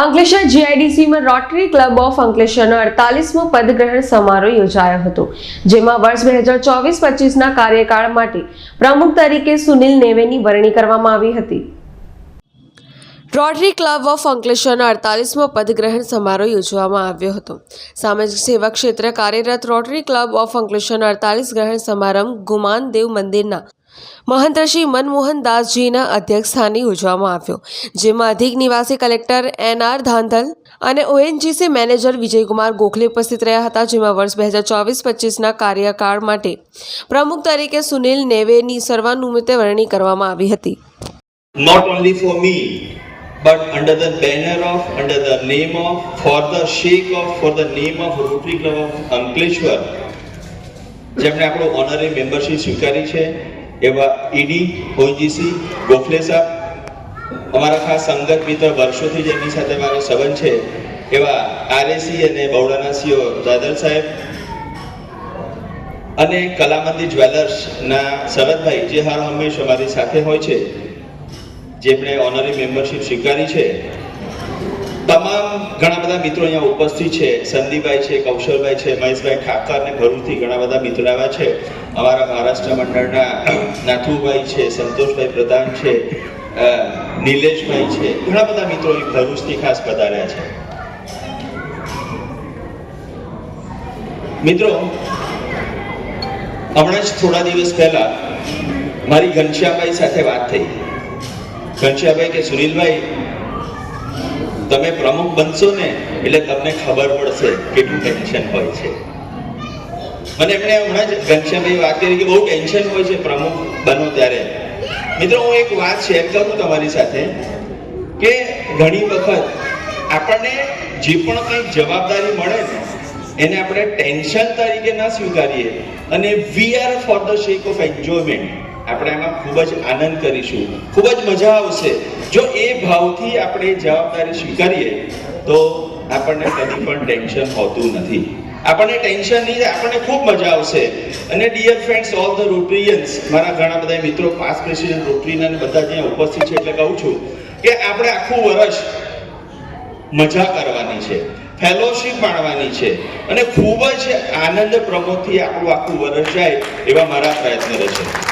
અંકલેશ્વર જીઆઈડીસીમાં rotary club of અંકલેશ્વરનો અડતાલીસમો પદગ્રહણ સમારોહ યોજાયો હતો, જેમાં વર્ષ બે હજાર ચોવીસ પચીસના કાર્યકાળ માટે પ્રમુખ તરીકે સુનિલ નેવેની વરણી કરવામાં આવી હતી. રોટરી ક્લબ ઓફ અંકલેશ્વરનો અડતાલીસમો પદગ્રહણ સમારોહ યોજવામાં આવ્યો હતો. સામાજિક સેવા ક્ષેત્રે કાર્યરત રોટરી ક્લબ ઓફ અંકલેશ્વરનો અડતાલીસ ગ્રહણ સમારંભ ગુમાન દેવ મંદિરના મહંત શ્રી મનમોહન દાસજીના અધ્યક્ષસ્થાને યોજવામાં આવ્યો, જેમાં અધિક નિવાસી કલેક્ટર એન આર ધાંધલ અને ઓએનજીસી મેનેજર વિજયકુમાર ગોખલે ઉપસ્થિત રહ્યા હતા, જેમાં વર્ષ બે હજાર ચોવીસ પચીસના કાર્યકાળ માટે પ્રમુખ તરીકે સુનિલ નેવેની સર્વાનુમતે વરણી કરવામાં આવી હતી. Not only for me but under the banner of, under the name of, for the sake of, for the name of Rotary Club of Ankleshwar, જેમણે આપણો ઓનરી મેમ્બરશિપ સ્વીકારી છે. એવા ઈડી, ઓજીસી ગોખલે સાહેબ અમારા ખાસ સંગત મિત્ર વર્ષોથી જેમની સાથે મારો સંબંધ છે, એવા આરએસી અને બવડાના સીઓ દાદર સાહેબ અને કલામતી જ્વેલર્સના શરદભાઈ, જે હર હંમેશ અમારી સાથે હોય છે, જેમણે ઓનરી મેમ્બરશિપ સ્વીકારી છે. તમામ ઘણા બધા મિત્રો અહીંયા ઉપસ્થિત છે. સંદીપભાઈ છે, કૌશલભાઈ છે, મહેશભાઈ ઠાકર ને ભરૂચથી ઘણા બધા મિત્રો આવ્યા છે. અમારા મહારાષ્ટ્ર મંડળના નાથુભાઈ છે, સંતોષભાઈ પ્રધાન છે નિલેશભાઈ છે. ઘણા બધા મિત્રો ભરૂચથી ખાસ પધાર્યા છે. મિત્રો, હમણાં જ થોડા દિવસ પહેલા મારી ઘનશ્યામભાઈ સાથે વાત થઈ. ઘનશ્યામભાઈ કે સુનિલભાઈ તમે પ્રમુખ બનશો ને, એટલે તમને ખબર પડશે કેટલું ટેન્શન હોય છે. મને એમણે હમણાં જ ઘનશ્યામભાઈ વાત કરી કે બહુ ટેન્શન હોય છે પ્રમુખ બનો ત્યારે. મિત્રો, હું એક વાત શેર કરું તમારી સાથે કે ઘણી વખત આપણને જે પણ કંઈક જવાબદારી મળે ને, એને આપણે ટેન્શન તરીકે ના સ્વીકારીએ. અને we are for the shake of enjoyment આપણે એમાં ખૂબ જ આનંદ કરીશું. ખૂબ જ મજા આવશે. જો એ ભાવથી આપણે જવાબદારી સ્વીકારીએ, તો આપણને કદી પણ ટેન્શન હોતું નથી. આપણને ટેન્શન નહીં, આપણને ખૂબ મજા આવશે. અને dear friends all the Rotarians મારા ઘણા બધા મિત્રો પાસ પ્રેસિડેન્ટ રોટરીના બધા જ્યાં ઉપસ્થિત છે એટલે કહું છું કે આપણે આખું વર્ષ મજા કરવાની છે ફેલોશિપ માણવાની છે અને ખૂબ જ આનંદ પ્રમોદથી આપણું આખું વર્ષ જાય એવા મારા પ્રયત્ન રહેશે.